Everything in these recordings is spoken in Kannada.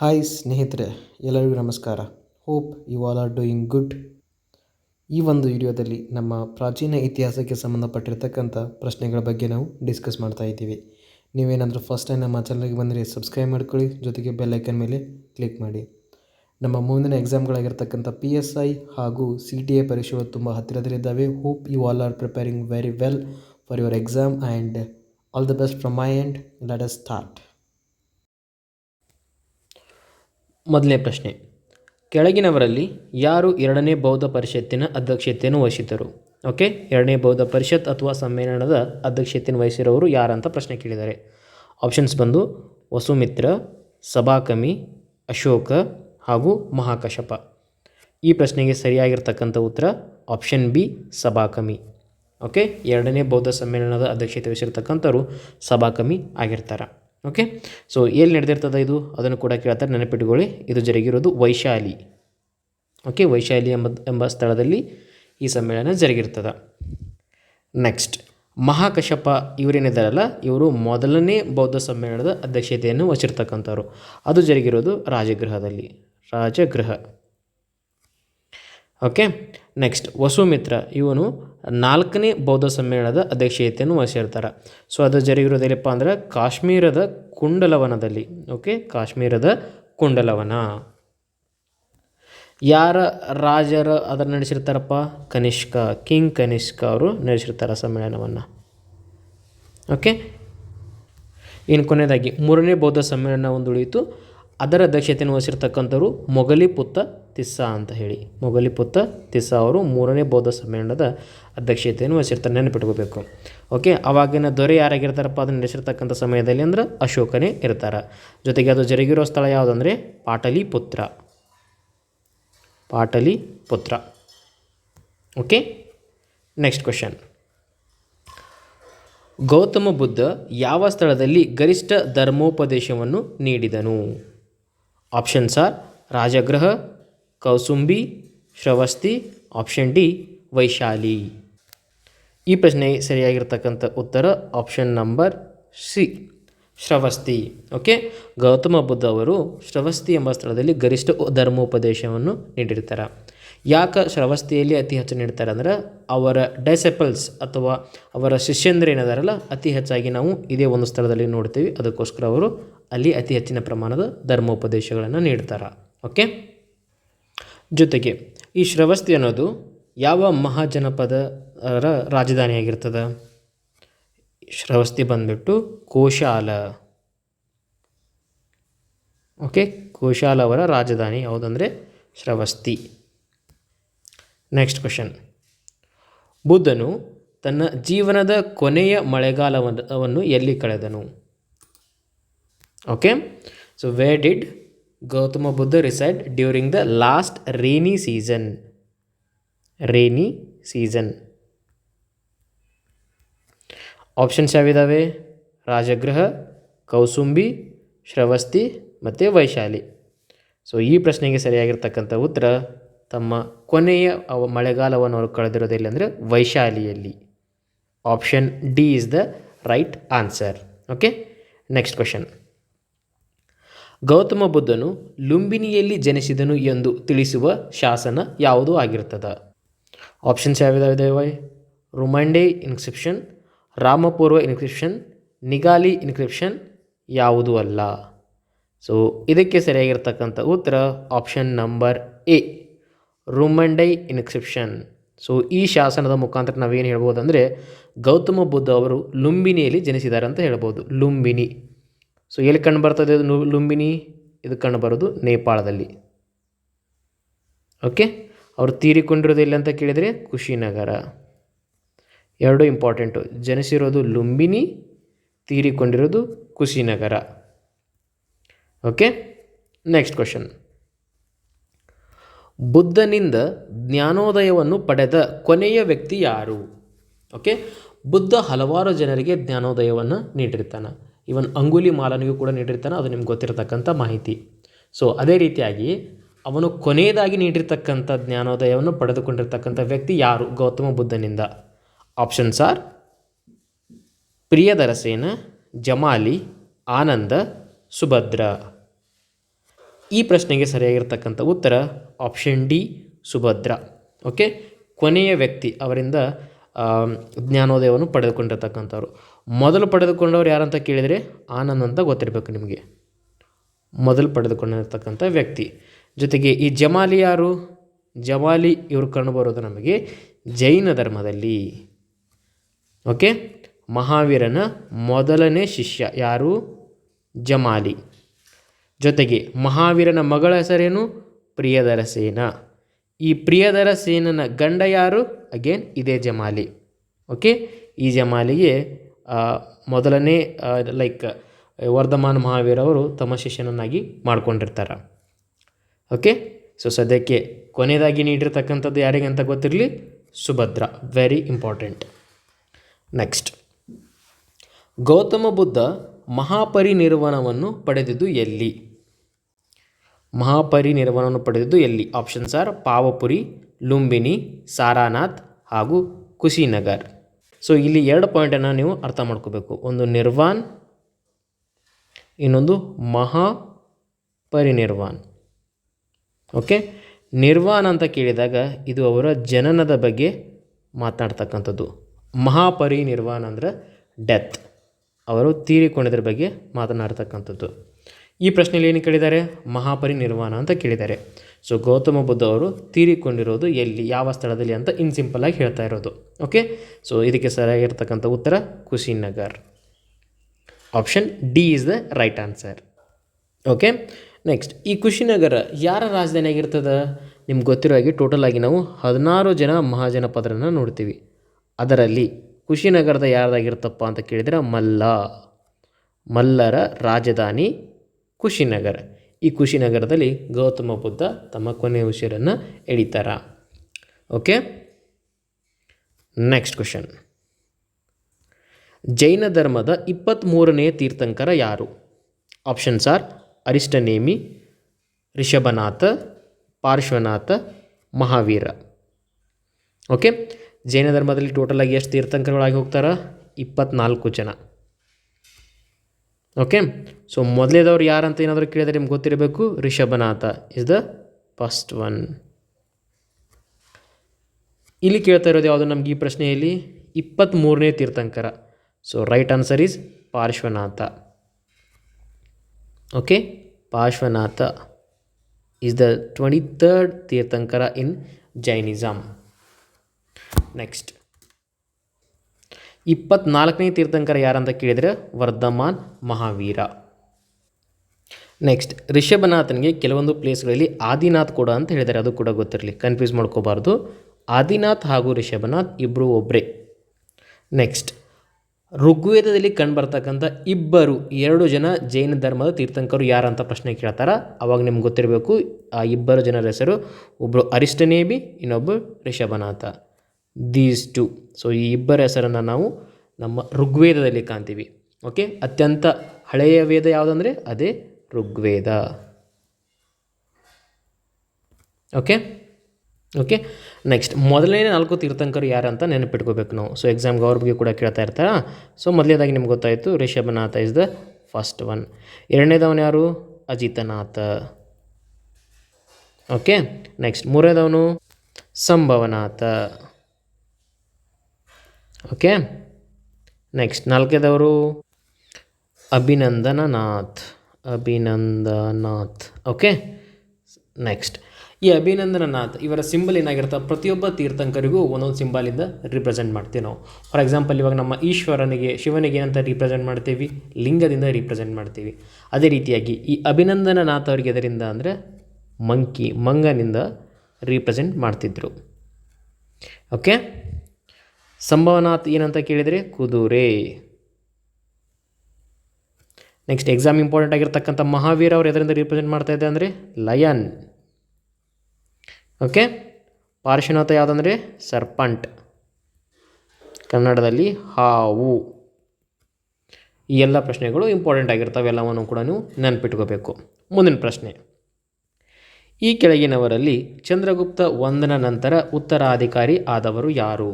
ಹಾಯ್ ಸ್ನೇಹಿತರೆ, ಎಲ್ಲರಿಗೂ ನಮಸ್ಕಾರ. Hope you all are doing good ಈ ಒಂದು ವಿಡಿಯೋದಲ್ಲಿ ನಮ್ಮ ಪ್ರಾಚೀನ ಇತಿಹಾಸಕ್ಕೆ ಸಂಬಂಧಪಟ್ಟಿರ್ತಕ್ಕಂಥ ಪ್ರಶ್ನೆಗಳ ಬಗ್ಗೆ ನಾವು ಡಿಸ್ಕಸ್ ಮಾಡ್ತಾ ಇದ್ದೀವಿ. ನೀವೇನಾದರೂ ಫಸ್ಟ್ ಟೈಮ್ ನಮ್ಮ ಚಾನಲ್ಗೆ ಬಂದರೆ ಸಬ್ಸ್ಕ್ರೈಬ್ ಮಾಡ್ಕೊಳ್ಳಿ, ಜೊತೆಗೆ ಬೆಲ್ ಐಕನ್ ಮೇಲೆ ಕ್ಲಿಕ್ ಮಾಡಿ. ನಮ್ಮ ಮುಂದಿನ ಎಕ್ಸಾಮ್ಗಳಾಗಿರ್ತಕ್ಕಂಥ ಪಿ ಎಸ್ ಐ ಹಾಗೂ ಸಿ ಟಿ ಎ ಪರೀಕ್ಷೆಗಳು ತುಂಬ ಹತ್ತಿರದಲ್ಲಿದ್ದಾವೆ. Hope you all are preparing very well for your exam and all the best from my and let us start ಮೊದಲನೇ ಪ್ರಶ್ನೆ. ಕೆಳಗಿನವರಲ್ಲಿ ಯಾರು ಎರಡನೇ ಬೌದ್ಧ ಪರಿಷತ್ತಿನ ಅಧ್ಯಕ್ಷತೆಯನ್ನು ವಹಿಸಿದ್ದರು? ಓಕೆ, ಎರಡನೇ ಬೌದ್ಧ ಪರಿಷತ್ ಅಥವಾ ಸಮ್ಮೇಳನದ ಅಧ್ಯಕ್ಷತೆಯನ್ನು ವಹಿಸಿರೋರು ಯಾರಂತ ಪ್ರಶ್ನೆ ಕೇಳಿದ್ದಾರೆ. ಆಪ್ಷನ್ಸ್ ಬಂದು ವಸುಮಿತ್ರ, ಸಭಾಕಮಿ, ಅಶೋಕ ಹಾಗೂ ಮಹಾಕಶಪ ಈ ಪ್ರಶ್ನೆಗೆ ಸರಿಯಾಗಿರ್ತಕ್ಕಂಥ ಉತ್ತರ ಆಪ್ಷನ್ ಬಿ, ಸಭಾಕಮಿ. ಓಕೆ, ಎರಡನೇ ಬೌದ್ಧ ಸಮ್ಮೇಳನದ ಅಧ್ಯಕ್ಷತೆ ವಹಿಸಿರ್ತಕ್ಕಂಥವ್ರು ಸಭಾಕಮಿ ಆಗಿರ್ತಾರೆ. ಓಕೆ ಸೊ ಎಲ್ಲಿ ನಡೆದಿರ್ತದೆ ಇದು? ಅದನ್ನು ಕೂಡ ಕೇಳ್ತಾರೆ. ನೆನಪಿಟ್ಟುಕೊಳ್ಳಿ ಇದು ಜರುಗಿರೋದು ವೈಶಾಲಿ. ಓಕೆ ವೈಶಾಲಿ ಎಂಬ ಎಂಬ ಸ್ಥಳದಲ್ಲಿ ಈ ಸಮ್ಮೇಳನ ಜರುಗಿರ್ತದೆ. ನೆಕ್ಸ್ಟ್ ಮಹಾಕಶ್ಯಪ ಇವರೇನಿದ್ದಾರಲ್ಲ? ಇವರು ಮೊದಲನೇ ಬೌದ್ಧ ಸಮ್ಮೇಳನದ ಅಧ್ಯಕ್ಷತೆಯನ್ನು ವಹಿಸಿರ್ತಕ್ಕಂಥವ್ರು. ಅದು ಜರುಗಿರೋದು ರಾಜಗೃಹದಲ್ಲಿ. ರಾಜಗೃಹ. ಓಕೆ ನೆಕ್ಸ್ಟ್ ವಸುಮಿತ್ರ, ಇವನು ನಾಲ್ಕನೇ ಬೌದ್ಧ ಸಮ್ಮೇಳನದ ಅಧ್ಯಕ್ಷತೆಯನ್ನು ವಹಿಸಿರ್ತಾರೆ. ಸೊ ಅದು ಜರುಗಿರೋದೇನಪ್ಪ ಅಂದ್ರೆ ಕಾಶ್ಮೀರದ ಕುಂಡಲವನದಲ್ಲಿ. ಓಕೆ ಕಾಶ್ಮೀರದ ಕುಂಡಲವನ. ಯಾರ ರಾಜರ ಅದರ ನಡೆಸಿರ್ತಾರಪ್ಪ? ಕನಿಷ್ಕ, ಕಿಂಗ್ ಕನಿಷ್ಕ ಅವರು ನಡೆಸಿರ್ತಾರೆ ಸಮ್ಮೇಳನವನ್ನು. ಓಕೆ ಇನ್ನು ಕೊನೆಯದಾಗಿ, ಮೂರನೇ ಬೌದ್ಧ ಸಮ್ಮೇಳನ ಒಂದು ಉಳಿಯಿತು ಅದರ ಅಧ್ಯಕ್ಷತೆಯನ್ನು ವಹಿಸಿರ್ತಕ್ಕಂಥವ್ರು ಮೊಗಲಿಪುತ್ತ ತಿಸ್ಸಾ ಅಂತ ಹೇಳಿ. ಮೊಗಲಿಪುತ್ತ ತಿಸ್ಸಾ ಅವರು ಮೂರನೇ ಬೌದ್ಧ ಸಮ್ಮೇಳನದ ಅಧ್ಯಕ್ಷತೆಯನ್ನು ವಹಿಸಿರ್ತಾರೆ, ನೆನಪಿಟ್ಕೋಬೇಕು. ಓಕೆ ಅವಾಗಿನ ದೊರೆ ಯಾರಾಗಿರ್ತಾರಪ್ಪ, ಅದನ್ನು ನಡೆಸಿರ್ತಕ್ಕಂಥ ಸಮಯದಲ್ಲಿ ಅಂದ್ರೆ ಅಶೋಕನೇ ಇರ್ತಾರೆ. ಜೊತೆಗೆ ಅದು ಜರುಗಿರೋ ಸ್ಥಳ ಯಾವುದಂದರೆ Pataliputra Pataliputra okay next question Gautama Buddha ಯಾವ ಸ್ಥಳದಲ್ಲಿ ಗರಿಷ್ಠ ಧರ್ಮೋಪದೇಶವನ್ನು ನೀಡಿದನು? Options are Rajagriha Kaushambi, Shravasti option D, Vaishali. ಈ ಪ್ರಶ್ನೆಗೆ ಸರಿಯಾಗಿರ್ತಕ್ಕಂಥ ಉತ್ತರ option number C, Shravasti. Okay Gautama Buddha ಅವರು ಶ್ರವಸ್ತಿ ಎಂಬ ಸ್ಥಳದಲ್ಲಿ ಗರಿಷ್ಠ ಧರ್ಮೋಪದೇಶವನ್ನು ನೀಡಿರ್ತಾರೆ. ಯಾಕೆ ಶ್ರವಸ್ತಿಯಲ್ಲಿ ಅತಿ ಹೆಚ್ಚು ನೀಡ್ತಾರೆ ಅಂದ್ರೆ ಅವರ ಡೈಸೆಪಲ್ಸ್ ಅಥವಾ ಅವರ ಶಿಷ್ಯಂದ್ರ ಏನಿದಾರಲ್ಲ, ಅತಿ ಹೆಚ್ಚಾಗಿ ನಾವು ಇದೇ ಒಂದು ಸ್ಥಳದಲ್ಲಿ ನೋಡ್ತೀವಿ. ಅದಕ್ಕೋಸ್ಕರ ಅವರು ಅಲ್ಲಿ ಅತಿ ಹೆಚ್ಚಿನ ಪ್ರಮಾಣದ ಧರ್ಮೋಪದೇಶಗಳನ್ನು ನೀಡ್ತಾರೆ. ಓಕೆ ಜೊತೆಗೆ ಈ ಶ್ರವಸ್ತಿ ಅನ್ನೋದು ಯಾವ ಮಹಾಜನಪದರ ರಾಜಧಾನಿಯಾಗಿರ್ತದೆ? ಶ್ರವಸ್ತಿ ಬಂದ್ಬಿಟ್ಟು ಕೋಶಾಲ ಓಕೆ ಕೋಶಾಲ ಅವರ ರಾಜಧಾನಿ ಯಾವುದಂದರೆ ಶ್ರವಸ್ತಿ. ನೆಕ್ಸ್ಟ್ ಕ್ವಶನ್ ಬುದ್ಧನು ತನ್ನ ಜೀವನದ ಕೊನೆಯ ಮಳೆಗಾಲವನ್ನು ಎಲ್ಲಿ ಕಳೆದನು? Okay so where did Gautama Buddha reside during the last rainy season rainy season options ಯಾವಿದ್ದಾವೆ Rajgriha ಕೌಸುಂಬಿ, Shravasti ಮತ್ತು ವೈಶಾಲಿ. ಸೊ ಈ ಪ್ರಶ್ನೆಗೆ ಸರಿಯಾಗಿರ್ತಕ್ಕಂಥ ಉತ್ತರ ತಮ್ಮ ಕೊನೆಯ ಅವ ಮಳೆಗಾಲವನ್ನು ಅವರು ಕಳೆದಿರೋದಿಲ್ಲ ಅಂದರೆ ವೈಶಾಲಿಯಲ್ಲಿ. Option D is the right answer okay next question Gautama ಬುದ್ಧನು ಲುಂಬಿನಿಯಲ್ಲಿ ಜನಿಸಿದನು ಎಂದು ತಿಳಿಸುವ ಶಾಸನ ಯಾವುದು ಆಗಿರ್ತದ? ಆಪ್ಷನ್ಸ್ ವೈ ರುಮಾಂಡೆ ಇನ್ಕ್ರಿಪ್ಷನ್ ರಾಮಪೂರ್ವ ಇನ್ಕ್ರಿಪ್ಷನ್ ನಿಗಾಲಿ ಇನ್ಕ್ರಿಪ್ಷನ್ ಯಾವುದೂ ಅಲ್ಲ? ಸೊ ಇದಕ್ಕೆ ಸರಿಯಾಗಿರ್ತಕ್ಕಂಥ ಉತ್ತರ option number A Rummindei inscription. So, ಈ ಶಾಸನದ ಮುಖಾಂತರ ನಾವೇನು ಹೇಳ್ಬೋದು ಅಂದರೆ ಗೌತಮ ಬುದ್ಧ ಅವರು ಲುಂಬಿನಿಯಲ್ಲಿ ಜನಿಸಿದ್ದಾರೆ ಅಂತ ಹೇಳ್ಬೋದು. ಲುಂಬಿನಿ. ಸೊ, ಎಲ್ಲಿ ಕಂಡು ಬರ್ತದೆ ಅದು ಲುಂಬಿನಿ? ಇದು ಕಂಡು ಬರೋದು ನೇಪಾಳದಲ್ಲಿ. ಓಕೆ? ಅವರು ತೀರಿಕೊಂಡಿರೋದು ಎಲ್ಲಿ ಅಂತ ಕೇಳಿದರೆ ಕುಶಿನಗರ. ಎರಡು ಇಂಪಾರ್ಟೆಂಟು. ಜನಿಸಿರೋದು ಲುಂಬಿನಿ, ತೀರಿಕೊಂಡಿರೋದು ಕುಶಿನಗರ. ಓಕೆ? Next question. ಬುದ್ಧನಿಂದ ಜ್ಞಾನೋದಯವನ್ನು ಪಡೆದ ಕೊನೆಯ ವ್ಯಕ್ತಿ ಯಾರು? ಓಕೆ ಬುದ್ಧ ಹಲವಾರು ಜನರಿಗೆ ಜ್ಞಾನೋದಯವನ್ನು ನೀಡಿರ್ತಾನೆ. ಇವನ್ ಅಂಗುಲಿ ಮಾಲನಿಗೂ ಕೂಡ ನೀಡಿರ್ತಾನೆ, ಅದು ನಿಮ್ಗೆ ಗೊತ್ತಿರತಕ್ಕಂಥ ಮಾಹಿತಿ. ಸೊ ಅದೇ ರೀತಿಯಾಗಿ ಅವನು ಕೊನೆಯದಾಗಿ ನೀಡಿರ್ತಕ್ಕಂಥ ಜ್ಞಾನೋದಯವನ್ನು ಪಡೆದುಕೊಂಡಿರ್ತಕ್ಕಂಥ ವ್ಯಕ್ತಿ ಯಾರು? Gautama ಬುದ್ಧನಿಂದ. Options are Priyadarsena, Jamali, Ananda, Subhadra. ಈ ಪ್ರಶ್ನೆಗೆ ಸರಿಯಾಗಿರ್ತಕ್ಕಂಥ ಉತ್ತರ ಆಪ್ಷನ್ ಡಿ ಸುಭದ್ರ ಓಕೆ ಕೊನೆಯ ವ್ಯಕ್ತಿ ಅವರಿಂದ ಜ್ಞಾನೋದಯವನ್ನು ಪಡೆದುಕೊಂಡಿರ್ತಕ್ಕಂಥವ್ರು. ಮೊದಲು ಪಡೆದುಕೊಂಡವ್ರು ಯಾರಂತ ಕೇಳಿದರೆ, ಆನಂದ್ ಅಂತ ಗೊತ್ತಿರಬೇಕು ನಿಮಗೆ. ಮೊದಲು ಪಡೆದುಕೊಂಡಿರ್ತಕ್ಕಂಥ ವ್ಯಕ್ತಿ. ಜೊತೆಗೆ ಈ ಜಮಾಲಿ ಯಾರು? ಜಮಾಲಿ ಇವರು ಕಂಡುಬರೋದು ನಮಗೆ ಜೈನ ಧರ್ಮದಲ್ಲಿ. ಓಕೆ ಮಹಾವೀರನ ಮೊದಲನೇ ಶಿಷ್ಯ ಯಾರು? ಜಮಾಲಿ. ಜೊತೆಗೆ ಮಹಾವೀರನ ಮಗಳ ಹೆಸರೇನು? ಪ್ರಿಯದರ ಸೇನ ಈ ಪ್ರಿಯದರ ಸೇನನ ಗಂಡ ಯಾರು? ಅಗೇನ್ ಇದೇ ಜಮಾಲಿ. ಓಕೆ ಈ ಜಮಾಲಿಗೆ ಮೊದಲನೇ ಲೈಕ್ ವರ್ಧಮಾನ್ ಮಹಾವೀರವರು ತಮ್ಮ ಶಿಷ್ಯನನ್ನಾಗಿ ಮಾಡ್ಕೊಂಡಿರ್ತಾರೆ. ಓಕೆ ಸೊ ಸದ್ಯಕ್ಕೆ ಕೊನೆಯದಾಗಿ ನೀಡಿರ್ತಕ್ಕಂಥದ್ದು ಯಾರಿಗೆ ಅಂತ ಗೊತ್ತಿರಲಿ? Subhadra. Very important next Gautama Buddha ಮಹಾಪರಿನಿರ್ವಣವನ್ನು ಪಡೆದಿದ್ದು ಎಲ್ಲಿ? ಮಹಾಪರಿನಿರ್ವಾಣವನ್ನು ಪಡೆದಿದ್ದು ಎಲ್ಲಿ? ಆಪ್ಷನ್ಸ್ ಆರ್ ಪಾವಪುರಿ, ಲುಂಬಿನಿ, ಸಾರಾನಾಥ್ ಹಾಗೂ ಕುಶಿನಗರ್. ಸೊ ಇಲ್ಲಿ ಎರಡು ಪಾಯಿಂಟನ್ನು ನೀವು ಅರ್ಥ ಮಾಡ್ಕೋಬೇಕು. ಒಂದು ನಿರ್ವಾನ್, ಇನ್ನೊಂದು ಮಹಾ ಪರಿನಿರ್ವಾನ್ ಓಕೆ ನಿರ್ವಾನ್ ಅಂತ ಕೇಳಿದಾಗ ಇದು ಅವರ ಜನನದ ಬಗ್ಗೆ ಮಾತನಾಡ್ತಕ್ಕಂಥದ್ದು. ಮಹಾಪರಿನಿರ್ವಾನ್ ಅಂದರೆ ಡೆತ್ ಅವರು ತೀರಿಕೊಂಡಿದ್ರ ಬಗ್ಗೆ ಮಾತನಾಡ್ತಕ್ಕಂಥದ್ದು. ಈ ಪ್ರಶ್ನೆಯಲ್ಲಿ ಏನು ಕೇಳಿದ್ದಾರೆ? ಮಹಾಪರಿನಿರ್ವಾಣ ಅಂತ ಕೇಳಿದ್ದಾರೆ. ಸೊ ಗೌತಮ ಬುದ್ಧ ಅವರು ತೀರಿಕೊಂಡಿರೋದು ಎಲ್ಲಿ? ಯಾವ ಸ್ಥಳದಲ್ಲಿ ಅಂತ ಇನ್ ಸಿಂಪಲ್ ಆಗಿ ಹೇಳ್ತಾ ಇರೋದು. ಓಕೆ ಸೊ ಇದಕ್ಕೆ ಸರಿಯಾಗಿರ್ತಕ್ಕಂಥ ಉತ್ತರ Kushinagar. Option D is the right answer okay next ಈ ಕುಶಿನಗರ ಯಾರ ರಾಜಧಾನಿ ಆಗಿರ್ತದೆ? ನಿಮ್ಗೆ ಗೊತ್ತಿರೋ ಹಾಗೆ ಟೋಟಲ್ ಆಗಿ ನಾವು ಹದಿನಾರು ಜನ ಮಹಾಜನಪದರನ್ನು ನೋಡ್ತೀವಿ. ಅದರಲ್ಲಿ ಕುಶಿನಗರದ ಯಾರ್ದಾಗಿರ್ತಪ್ಪ ಅಂತ ಕೇಳಿದರೆ ಮಲ್ಲ. ಮಲ್ಲರ ರಾಜಧಾನಿ ಕುಶಿನಗರ. ಈ ಕುಶಿನಗರದಲ್ಲಿ ಗೌತಮ ಬುದ್ಧ ತಮ್ಮ ಕೊನೆಯ ಉಸಿರನ್ನು ಎಳಿತಾರ. ಓಕೆ? ನೆಕ್ಸ್ಟ್ ಕ್ವಶನ್ ಜೈನ ಧರ್ಮದ ಇಪ್ಪತ್ತ್ಮೂರನೇ ತೀರ್ಥಂಕರ ಯಾರು? Options are Arishtanemi, Rishabhanatha, Parshvanatha, Mahavira. Okay? Jaina ಧರ್ಮದಲ್ಲಿ ಟೋಟಲಾಗಿ ಎಷ್ಟು ತೀರ್ಥಂಕರಗಳಾಗಿ ಹೋಗ್ತಾರ? ಇಪ್ಪತ್ನಾಲ್ಕು ಜನ. ಓಕೆ ಸೊ ಮೊದಲೇದವ್ರು ಯಾರಂತ ಏನಾದರೂ ಕೇಳಿದರೆ ನಿಮ್ಗೆ ಗೊತ್ತಿರಬೇಕು. Rishabhanatha is the first one ಇಲ್ಲಿ ಕೇಳ್ತಾ ಇರೋದು ಯಾವುದು? ನಮ್ಗೆ ಈ ಪ್ರಶ್ನೆಯಲ್ಲಿ ಇಪ್ಪತ್ತ್ಮೂರನೇ tirthankara. So right answer is Parshvanatha. Okay Parshvanatha is the twenty third tirthankara in Jainism next ಇಪ್ಪತ್ನಾಲ್ಕನೇ ತೀರ್ಥಂಕರ ಯಾರಂತ ಕೇಳಿದರೆ ವರ್ಧಮಾನ್ ಮಹಾವೀರ. ನೆಕ್ಸ್ಟ್ ರಿಷಭನಾಥನಿಗೆ ಕೆಲವೊಂದು ಪ್ಲೇಸ್ಗಳಲ್ಲಿ ಆದಿನಾಥ್ ಕೂಡ ಅಂತ ಹೇಳಿದ್ದಾರೆ ಅದು ಕೂಡ ಗೊತ್ತಿರಲಿ ಕನ್ಫ್ಯೂಸ್ ಮಾಡ್ಕೋಬಾರ್ದು. ಆದಿನಾಥ್ ಹಾಗೂ ರಿಷಭನಾಥ್ ಇಬ್ಬರು ಒಬ್ಬರೇ ನೆಕ್ಸ್ಟ್ ಋಗ್ವೇದದಲ್ಲಿ ಕಂಡುಬರ್ತಕ್ಕಂಥ ಇಬ್ಬರು, ಎರಡು ಜನ ಜೈನ ಧರ್ಮದ ತೀರ್ಥಂಕರು ಯಾರಂತ ಪ್ರಶ್ನೆ ಕೇಳ್ತಾರೆ, ಅವಾಗ ನಿಮ್ಗೆ ಗೊತ್ತಿರಬೇಕು, ಆ ಇಬ್ಬರು ಜನರ ಹೆಸರು ಒಬ್ಬರು ಅರಿಷ್ಟನೇಬಿ, ಇನ್ನೊಬ್ಬರು ರಿಷಭನಾಥ. ದೀಸ್ ಟು ಸೊ ಈ ಇಬ್ಬರ ಹೆಸರನ್ನು ನಾವು ನಮ್ಮ ಋಗ್ವೇದದಲ್ಲಿ ಕಾಣ್ತೀವಿ. ಓಕೆ ಅತ್ಯಂತ ಹಳೆಯ ವೇದ ಯಾವುದಂದರೆ? ಅದೇ ಋಗ್ವೇದ. ಓಕೆ ಓಕೆ ನೆಕ್ಸ್ಟ್ ಮೊದಲನೇ ನಾಲ್ಕು ತೀರ್ಥಂಕರು ಯಾರು ಅಂತ ನೆನಪಿಟ್ಕೋಬೇಕು ನಾವು. ಸೊ ಎಕ್ಸಾಮ್ಗೆ ಅವ್ರ ಬಗ್ಗೆ ಕೂಡ ಕೇಳ್ತಾ ಇರ್ತಾರ? ಸೊ ಮೊದಲನೇದಾಗಿ ನಿಮ್ಗೆ ಗೊತ್ತಾಯಿತು, Rishabhanatha is the first one ಎರಡನೇದವನು ಯಾರು? ಅಜಿತನಾಥ. ಓಕೆ ನೆಕ್ಸ್ಟ್ ಮೂರನೇದವನು ಸಂಭವನಾಥ. ಓಕೆ ನೆಕ್ಸ್ಟ್ ನಾಲ್ಕೇದವರು. ಅಭಿನಂದನನಾಥ್. ಅಭಿನಂದನಾಥ್ ಓಕೆ ನೆಕ್ಸ್ಟ್ ಈ ಅಭಿನಂದನನಾಥ್ ಇವರ ಸಿಂಬಲ್ ಏನಾಗಿರುತ್ತೆ? ಪ್ರತಿಯೊಬ್ಬ ತೀರ್ಥಂಕರಿಗೂ ಒಂದೊಂದು ಸಿಂಬಲಿಂದ ರಿಪ್ರೆಸೆಂಟ್ ಮಾಡ್ತೀವಿ ನಾವು. ಫಾರ್ ಎಕ್ಸಾಂಪಲ್ ಇವಾಗ ನಮ್ಮ ಈಶ್ವರನಿಗೆ, ಶಿವನಿಗೆ ಏನಂತ ರಿಪ್ರೆಸೆಂಟ್ ಮಾಡ್ತೀವಿ? ಲಿಂಗದಿಂದ ರಿಪ್ರೆಸೆಂಟ್ ಮಾಡ್ತೀವಿ. ಅದೇ ರೀತಿಯಾಗಿ ಈ ಅಭಿನಂದನನಾಥ್ ಅವರಿಗೆ ಅದರಿಂದ ಅಂದರೆ ಮಂಕಿ ಮಂಗನಿಂದ ರಿಪ್ರೆಸೆಂಟ್ ಮಾಡ್ತಿದ್ರು. ಓಕೆ ಸಂಭವನಾಥ್ ಏನಂತ ಕೇಳಿದರೆ ಕುದುರೆ. ನೆಕ್ಸ್ಟ್ ಎಕ್ಸಾಮ್ ಇಂಪಾರ್ಟೆಂಟ್ ಆಗಿರ್ತಕ್ಕಂಥ ಮಹಾವೀರ ಅವರು ಎದರಿಂದ ರಿಪ್ರೆಸೆಂಟ್ ಮಾಡ್ತಾ ಇದ್ದೆ ಅಂದರೆ ಲಯನ್. ಓಕೆ ಪಾರ್ಶ್ವನಾಥ ಯಾವುದಂದರೆ? ಸರ್ಪಂಟ್. ಕನ್ನಡದಲ್ಲಿ ಹಾವು. ಈ ಎಲ್ಲ ಪ್ರಶ್ನೆಗಳು ಇಂಪಾರ್ಟೆಂಟ್ ಆಗಿರ್ತವೆ, ಎಲ್ಲವನ್ನು ಕೂಡ ನೀವು ನೆನಪಿಟ್ಕೋಬೇಕು. ಮುಂದಿನ ಪ್ರಶ್ನೆ. ಈ ಕೆಳಗಿನವರಲ್ಲಿ ಚಂದ್ರಗುಪ್ತ ಒಂದನ ನಂತರ ಉತ್ತರಾಧಿಕಾರಿ ಆದವರು ಯಾರು?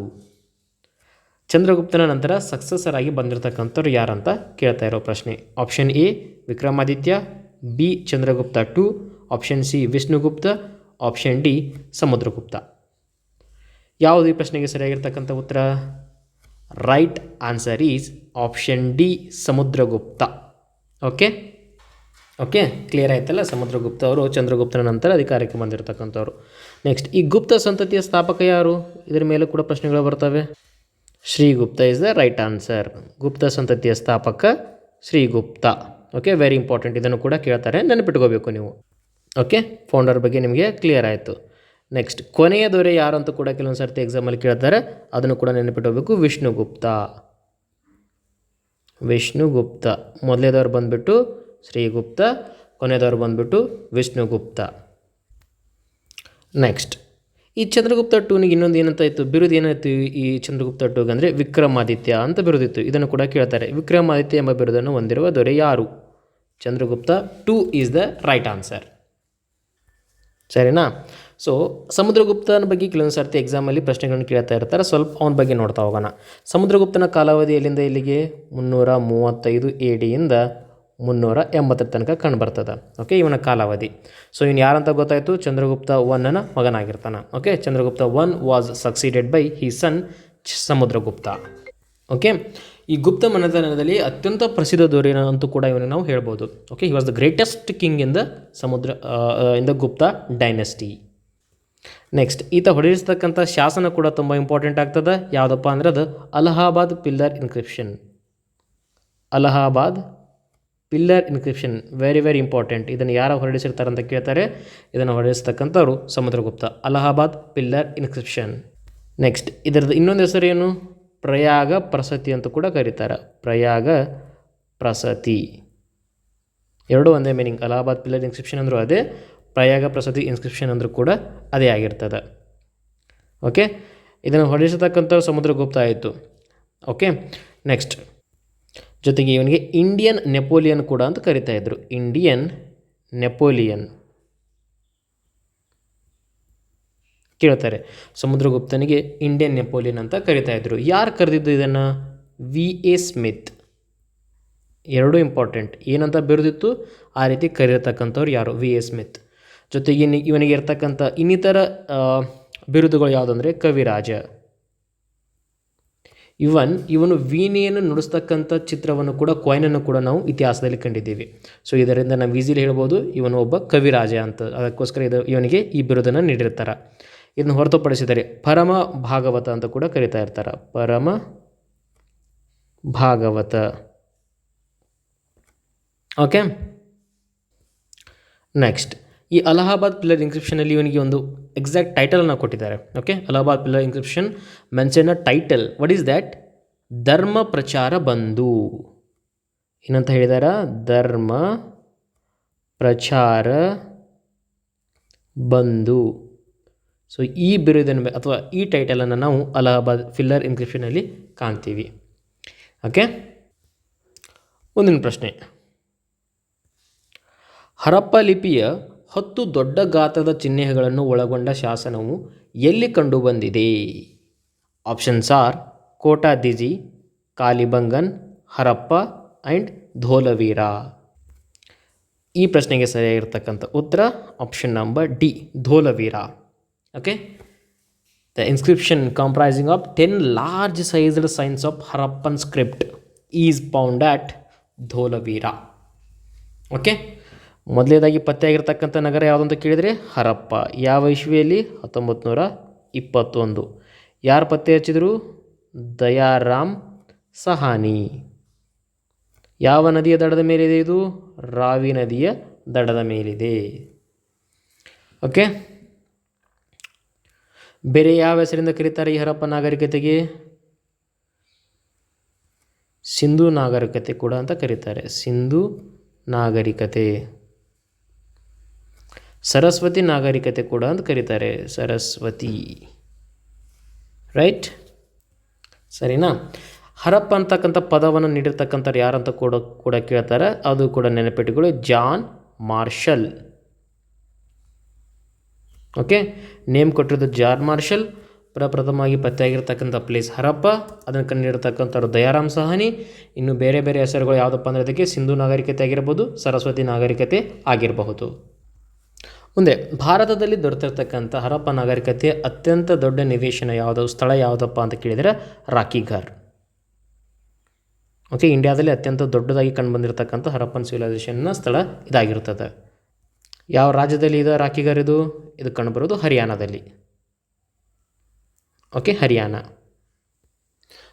ಚಂದ್ರಗುಪ್ತನ ನಂತರ ಸಕ್ಸಸರ್ ಆಗಿ ಬಂದಿರತಕ್ಕಂಥವ್ರು ಯಾರಂತ ಕೇಳ್ತಾ ಇರೋ ಪ್ರಶ್ನೆ. Option A Vikramaditya. B Chandragupta two option C Vishnugupta. Option D Samudragupta. ಯಾವುದು ಈ ಪ್ರಶ್ನೆಗೆ ಸರಿಯಾಗಿರ್ತಕ್ಕಂಥ ಉತ್ತರ? Right answer is option D Samudragupta. Okay okay clear ಆಯ್ತಲ್ಲ? ಸಮುದ್ರಗುಪ್ತ ಅವರು ಚಂದ್ರಗುಪ್ತನ ನಂತರ ಅಧಿಕಾರಕ್ಕೆ ಬಂದಿರತಕ್ಕಂಥವ್ರು. ನೆಕ್ಸ್ಟ್ ಈ ಗುಪ್ತ ಸಂತತಿಯ ಸ್ಥಾಪಕ ಯಾರು? ಇದರ ಮೇಲೆ ಕೂಡ ಪ್ರಶ್ನೆಗಳು ಬರ್ತವೆ. Srigupta is the right answer Gupta ಸಂತತಿಯ ಸ್ಥಾಪಕ ಶ್ರೀಗುಪ್ತ ಓಕೆ ವೆರಿ ಇಂಪಾರ್ಟೆಂಟ್ ಇದನ್ನು ಕೂಡ ಕೇಳ್ತಾರೆ. ನೆನಪಿಟ್ಕೋಬೇಕು ನೀವು. ಓಕೆ ಫೌಂಡರ್ ಬಗ್ಗೆ ನಿಮಗೆ ಕ್ಲಿಯರ್ ಆಯಿತು. ನೆಕ್ಸ್ಟ್ ಕೊನೆಯ ದೊರೆ ಯಾರು ಅಂತ ಕೂಡ ಕೆಲವೊಂದು ಸರ್ತಿ ಎಕ್ಸಾಮಲ್ಲಿ ಕೇಳ್ತಾರೆ. ಅದನ್ನು ಕೂಡ ನೆನಪಿಟ್ಕೋಬೇಕು. ವಿಷ್ಣುಗುಪ್ತ ವಿಷ್ಣುಗುಪ್ತ ಮೊದಲೇದವ್ರು ಬಂದುಬಿಟ್ಟು ಶ್ರೀಗುಪ್ತ ಕೊನೆಯದವ್ರು ಬಂದುಬಿಟ್ಟು ವಿಷ್ಣುಗುಪ್ತ ನೆಕ್ಸ್ಟ್ ಈ ಚಂದ್ರಗುಪ್ತ ಟೂನಿಗೆ ಇನ್ನೊಂದು ಏನಂತ ಇತ್ತು ಬಿರುದು ಏನಾಯಿತು ಈ ಚಂದ್ರಗುಪ್ತ ಟೂಗೆ ಅಂದರೆ ವಿಕ್ರಮಾದಿತ್ಯ ಅಂತ ಬಿರುದಿತ್ತು. ಇದನ್ನು ಕೂಡ ಕೇಳ್ತಾರೆ. ವಿಕ್ರಮಾದಿತ್ಯ ಎಂಬ ಬಿರುದನ್ನು ಹೊಂದಿರುವ ದೊರೆ ಯಾರು? Chandragupta two is the right answer. ಸರಿನಾ? ಸೊ, ಸಮುದ್ರಗುಪ್ತನ ಬಗ್ಗೆ ಕೆಲವೊಂದು ಸರ್ತಿ ಎಕ್ಸಾಮಲ್ಲಿ ಪ್ರಶ್ನೆಗಳನ್ನು ಕೇಳ್ತಾ ಇರ್ತಾರೆ. ಸ್ವಲ್ಪ ಅವನ ಬಗ್ಗೆ ನೋಡ್ತಾ ಹೋಗೋಣ. ಸಮುದ್ರಗುಪ್ತನ ಕಾಲಾವಧಿ ಎಲ್ಲಿಂದ ಇಲ್ಲಿಗೆ? ಮುನ್ನೂರ ಮೂವತ್ತೈದು ಎ ಡಿಯಿಂದ ಮುನ್ನೂರ ಎಂಬತ್ತರ ತನಕ ಕಂಡು ಬರ್ತದೆ ಓಕೆ ಇವನ ಕಾಲಾವಧಿ. ಸೊ ಇವನು ಯಾರಂತ ಗೊತ್ತಾಯಿತು? ಚಂದ್ರಗುಪ್ತ ಒನ್ನನ ಮಗನಾಗಿರ್ತಾನೆ. Okay Chandragupta one was succeeded by he son Samudragupta. Okay ಈ ಗುಪ್ತ ಮನೆತನದಲ್ಲಿ ಅತ್ಯಂತ ಪ್ರಸಿದ್ಧ ದೊರೆನ ಅಂತೂ ಕೂಡ ಇವನು ನಾವು ಹೇಳ್ಬೋದು. Okay he was the greatest king in the Samudra in the Gupta dynasty next ಈತ ಹೊಡೆಯಿಸ್ತಕ್ಕಂಥ ಶಾಸನ ಕೂಡ ತುಂಬ ಇಂಪಾರ್ಟೆಂಟ್ ಆಗ್ತದೆ. ಯಾವುದಪ್ಪ ಅಂದ್ರೆ ಅದು Allahabad pillar inscription Allahabad pillar inscription very very important ಇದನ್ನು ಯಾರು ಹೊರಡಿಸಿರ್ತಾರೆ ಅಂತ ಕೇಳ್ತಾರೆ. ಇದನ್ನು ಹೊರಡಿಸ್ತಕ್ಕಂಥವ್ರು Samudragupta. Allahabad pillar inscription next ಇದರದ್ದು ಇನ್ನೊಂದು ಹೆಸರೇನು ಪ್ರಯಾಗ ಪ್ರಸತಿ ಅಂತ ಕೂಡ ಕರೀತಾರೆ. ಪ್ರಯಾಗ ಪ್ರಸತಿ. ಎರಡು ಒಂದೇ ಮೀನಿಂಗ್ ಅಲಹಾಬಾದ್ ಪಿಲ್ಲರ್ ಇನ್ಸ್ಕ್ರಿಪ್ಷನ್ ಅಂದರೂ ಅದೇ, ಪ್ರಯಾಗ ಪ್ರಸತಿ ಇನ್ಸ್ಕ್ರಿಪ್ಷನ್ ಅಂದರೂ ಕೂಡ ಅದೇ ಆಗಿರ್ತದೆ. ಓಕೆ ಇದನ್ನು ಹೊರಡಿಸತಕ್ಕಂಥ ಸಮುದ್ರಗುಪ್ತ ಆಯಿತು. ಓಕೆ ನೆಕ್ಸ್ಟ್ ಜೊತೆಗೆ ಇವನಿಗೆ ಇಂಡಿಯನ್ ನೆಪೋಲಿಯನ್ ಕೂಡ ಅಂತ ಕರಿತಾ ಇದ್ರು. ಇಂಡಿಯನ್ ನೆಪೋಲಿಯನ್ ಕೇಳ್ತಾರೆ. ಸಮುದ್ರಗುಪ್ತನಿಗೆ ಇಂಡಿಯನ್ ನೆಪೋಲಿಯನ್ ಅಂತ ಕರಿತಾ ಇದ್ರು. ಯಾರು ಕರೆದಿದ್ದು ಇದನ್ನು? ವಿ. ಎ. ಸ್ಮಿತ್. ಎರಡೂ ಇಂಪಾರ್ಟೆಂಟ್ ಏನಂತ ಬಿರುದಿತ್ತು? ಆ ರೀತಿ ಕರೀತಕ್ಕಂಥವ್ರು ಯಾರು? ವಿ. ಎ. ಸ್ಮಿತ್. ಜೊತೆಗೆ ಇವನಿಗೆ ಇರ್ತಕ್ಕಂಥ ಇನ್ನಿತರ ಬಿರುದುಗಳು ಯಾವುದಂದರೆ ಕವಿರಾಜ. ಇವನ್, ಇವನು ವೀಣೆಯನ್ನು ನುಡಿಸ್ತಕ್ಕಂಥ ಚಿತ್ರವನ್ನು ಕೂಡ ಕಾಯಿನನ್ನು ಕೂಡ ನಾವು ಇತಿಹಾಸದಲ್ಲಿ ಕಂಡಿದ್ದೀವಿ. ಸೊ ಇದರಿಂದ ನಾವು ಈಸಿಲಿ ಹೇಳ್ಬೋದು, ಇವನು ಒಬ್ಬ ಕವಿರಾಜ ಅಂತ. ಅದಕ್ಕೋಸ್ಕರ ಇದು ಇವನಿಗೆ ಈ ಬಿರುದನ್ನು ನೀಡಿರ್ತಾರೆ. ಇದನ್ನು ಹೊರತುಪಡಿಸಿದರೆ ಪರಮ ಭಾಗವತ ಅಂತ ಕೂಡ ಕರಿತಾ ಇರ್ತಾರೆ. ಪರಮ ಭಾಗವತ. ಓಕೆ ನೆಕ್ಸ್ಟ್ ಈ ಅಲಹಾಬಾದ್ ಪಿಲ್ಲರ್ ಇನ್ಕ್ರಿಪ್ಷನಲ್ಲಿ ಇವನಿಗೆ ಒಂದು ಎಕ್ಸಾಕ್ಟ್ ಟೈಟಲನ್ನು ಕೊಟ್ಟಿದ್ದಾರೆ. Okay Allahabad pillar inscription mention a title what is that Dharma Prachara Bandhu. ಏನಂತ ಹೇಳಿದಾರ? ಧರ್ಮ ಪ್ರಚಾರ ಬಂಧು. ಸೊ ಈ ಬಿರುದನ್ನು ಅಥವಾ ಈ ಟೈಟಲನ್ನು ನಾವು ಅಲಹಾಬಾದ್ ಫಿಲ್ಲರ್ ಇನ್ಕ್ರಿಪ್ಷನಲ್ಲಿ ಕಾಣ್ತೀವಿ. ಓಕೆ ಮುಂದಿನ ಪ್ರಶ್ನೆ. ಹರಪ್ಪ ಲಿಪಿಯ ಹತ್ತು ದೊಡ್ಡ ಗಾತ್ರದ ಚಿಹ್ನೆಗಳನ್ನು ಒಳಗೊಂಡ ಶಾಸನವು ಎಲ್ಲಿ ಕಂಡುಬಂದಿದೆ? Options are Kotdiji Kalibangan, Harappa and Dholavira. ಈ ಪ್ರಶ್ನೆಗೆ ಸರಿಯಾಗಿರ್ತಕ್ಕಂಥ ಉತ್ತರ option number D, Dholavira. Okay? The inscription comprising of ten large sized signs of Harappan script is found at Dholavira. Okay? ಮೊದಲೇದಾಗಿ ಪತ್ತೆಯಾಗಿರ್ತಕ್ಕಂಥ ನಗರ ಯಾವುದಂತ ಕೇಳಿದರೆ ಹರಪ್ಪ. ಯಾವ ಇಶ್ವಿಯಲ್ಲಿ ಹತ್ತೊಂಬತ್ತು ನೂರ ಇಪ್ಪತ್ತೊಂದು. ಯಾರು ಪತ್ತೆ ಹಚ್ಚಿದರು? ದಯಾರಾಮ್ ಸಹಾನಿ. ಯಾವ ನದಿಯ ದಡದ ಮೇಲಿದೆ ಇದು? ರಾವಿ ನದಿಯ ದಡದ ಮೇಲಿದೆ. ಓಕೆ. ಬೇರೆ ಯಾವ ಹೆಸರಿಂದ ಕರೀತಾರೆ ಈ ಹರಪ್ಪ ನಾಗರಿಕತೆಗೆ? ಸಿಂಧು ನಾಗರಿಕತೆ ಕೂಡ ಅಂತ ಕರೀತಾರೆ. ಸಿಂಧು ನಾಗರಿಕತೆ. ಸರಸ್ವತಿ ನಾಗರಿಕತೆ ಕೂಡ ಅಂತ ಕರೀತಾರೆ. ಸರಸ್ವತಿ. ರೈಟ್ ಸರಿನಾ? ಹರಪ್ಪ ಅಂತಕ್ಕಂಥ ಪದವನ್ನು ನೀಡಿರ್ತಕ್ಕಂಥವ್ರು ಯಾರಂತ ಕೂಡ ಕೂಡ ಕೇಳ್ತಾರೆ. ಅದು ಕೂಡ ನೆನಪಿಟ್ಟುಕೊಳ್ಳಿ ಜಾನ್ ಮಾರ್ಷಲ್. ಓಕೆ ನೇಮ್ ಕೊಟ್ಟಿರೋದು ಜಾನ್ ಮಾರ್ಷಲ್. ಪ್ರಪ್ರಥಮವಾಗಿ ಪತ್ತೆಯಾಗಿರ್ತಕ್ಕಂಥ ಪ್ಲೇಸ್ ಹರಪ್ಪ. ಅದನ್ನು ಕಂಡಿರ್ತಕ್ಕಂಥವ್ರು ದಯಾರಾಮ್ ಸಹಾನಿ. ಇನ್ನು ಬೇರೆ ಬೇರೆ ಹೆಸರುಗಳು ಯಾವುದಪ್ಪ ಅಂದರೆ ಅದಕ್ಕೆ ಸಿಂಧು ನಾಗರಿಕತೆ ಆಗಿರ್ಬೋದು, ಸರಸ್ವತಿ ನಾಗರಿಕತೆ ಆಗಿರಬಹುದು. ಮುಂದೆ, ಭಾರತದಲ್ಲಿ ದೊರೆತಿರ್ತಕ್ಕಂಥ ಹರಪ್ಪ ನಾಗರಿಕತೆಯ ಅತ್ಯಂತ ದೊಡ್ಡ ನಿವೇಶನ ಯಾವುದು, ಸ್ಥಳ ಯಾವುದಪ್ಪ ಅಂತ ಕೇಳಿದರೆ ರಾಕಿಘರ್ ಓಕೆ ಇಂಡಿಯಾದಲ್ಲಿ ಅತ್ಯಂತ ದೊಡ್ಡದಾಗಿ ಕಂಡುಬಂದಿರತಕ್ಕಂಥ ಹರಪ್ಪನ್ ಸಿವಿಲೈಸೇಷನ್ನ ಸ್ಥಳ ಇದಾಗಿರುತ್ತದೆ. ಯಾವ ರಾಜ್ಯದಲ್ಲಿ ಇದೆ ರಾಕಿಘರ್ ಇದು? ಇದು ಕಂಡುಬರೋದು ಹರಿಯಾಣದಲ್ಲಿ. ಓಕೆ ಹರಿಯಾಣ.